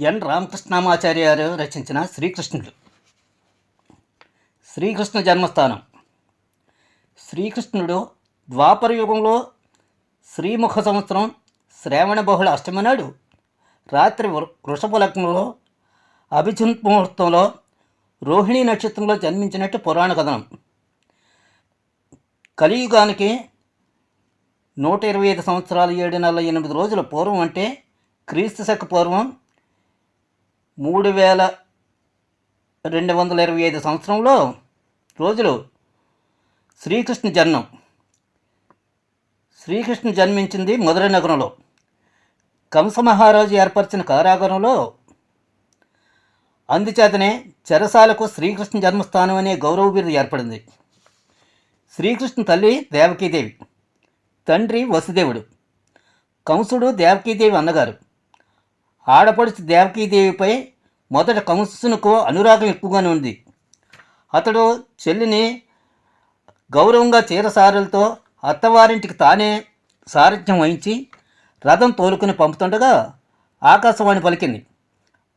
ఎన్. రామకృష్ణమాచార్య గారు రచించిన శ్రీకృష్ణుడు. శ్రీకృష్ణ జన్మస్థానం. శ్రీకృష్ణుడు ద్వాపర యుగంలో శ్రీముఖ సంవత్సరం శ్రావణ బహుళ అష్టమి నాడు రాత్రి వృ- వృషభ లగ్నంలో అభిజిత్ ముహూర్తంలో రోహిణీ నక్షత్రంలో జన్మించినట్టు పురాణ కథనం. కలియుగానికి నూట ఇరవై ఐదు సంవత్సరాలు ఏడు నెలల ఎనిమిది రోజుల పూర్వం అంటే క్రీస్తు శక పూర్వం మూడు వేల రెండు వందల ఇరవై ఐదు సంవత్సరంలో రోజులు శ్రీకృష్ణ జన్మం. శ్రీకృష్ణ జన్మించింది మధుర నగరంలో. కంస మహారాజు ఏర్పరిచిన కారాగారంలో. అందుచేతనే చెరసాలకు శ్రీకృష్ణ జన్మస్థానం అనే గౌరవ బిరుదు ఏర్పడింది. శ్రీకృష్ణ తల్లి దేవకీదేవి. తండ్రి వసుదేవుడు. కంసుడు దేవకీదేవి అన్నగారు. ఆడపడుచు దేవకీదేవిపై మొదట కంసునకు అనురాగం ఎక్కువగానే ఉంది. అతడు చెల్లిని గౌరవంగా చీరసారులతో అత్తవారింటికి తానే సారథ్యం వహించి రథం తోలుకుని పంపుతుండగా ఆకాశవాణి పలికింది.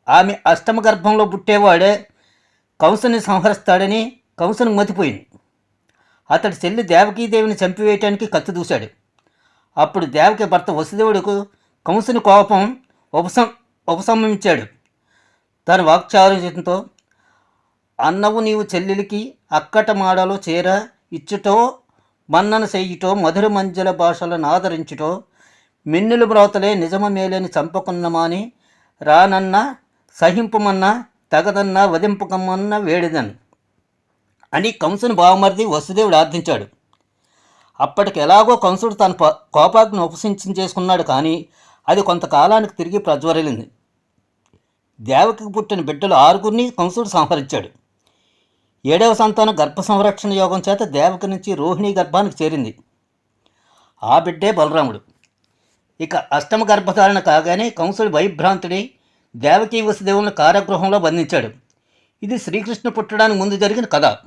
ఆమె అష్టమ గర్భంలో పుట్టేవాడే కంసుని సంహరిస్తాడని కంసును మతిపోయింది. అతడి చెల్లి దేవకీదేవిని చంపివేయటానికి కత్తి దూశాడు. అప్పుడు దేవకి భర్త వసుదేవుడుకు కంసుని కోపం ఉపసం ఉపశమించాడు తన వాక్చారుజ్యంతో అన్నవు నీవు చెల్లెలికి అక్కట మాడలో చేర ఇచ్చుటో మన్నన చెయ్యుటో మధుర మంజల భాషలను ఆదరించుటో మిన్నులు బ్రోతలే నిజమ మేలేని చంపకున్నమాని రానన్న సహింపమన్న తగదన్న వధింపకమ్మన్న వేడిదన్ అని కంసుని బావమరిది వసుదేవుడు ఆర్థించాడు. అప్పటికి ఎలాగో కంసుడు తన కోపాగ్ని ఉపసించేసుకున్నాడు కానీ అది కొంతకాలానికి తిరిగి ప్రజ్వరలింది దేవకి పుట్టిన బిడ్డలు ఆరుగురిని కంసుడు సంహరించాడు. ఏడవ సంతానం గర్భ సంరక్షణ యోగం చేత దేవకి నుంచి రోహిణి గర్భానికి చేరింది. ఆ బిడ్డే బలరాముడు. ఇక అష్టమ గర్భధారణ కాగానే కంసుడు భయభ్రాంతుడై దేవకీ వసుదేవులను కారాగృహంలో బంధించాడు. ఇది శ్రీకృష్ణ పుట్టడానికి ముందు జరిగిన కథ.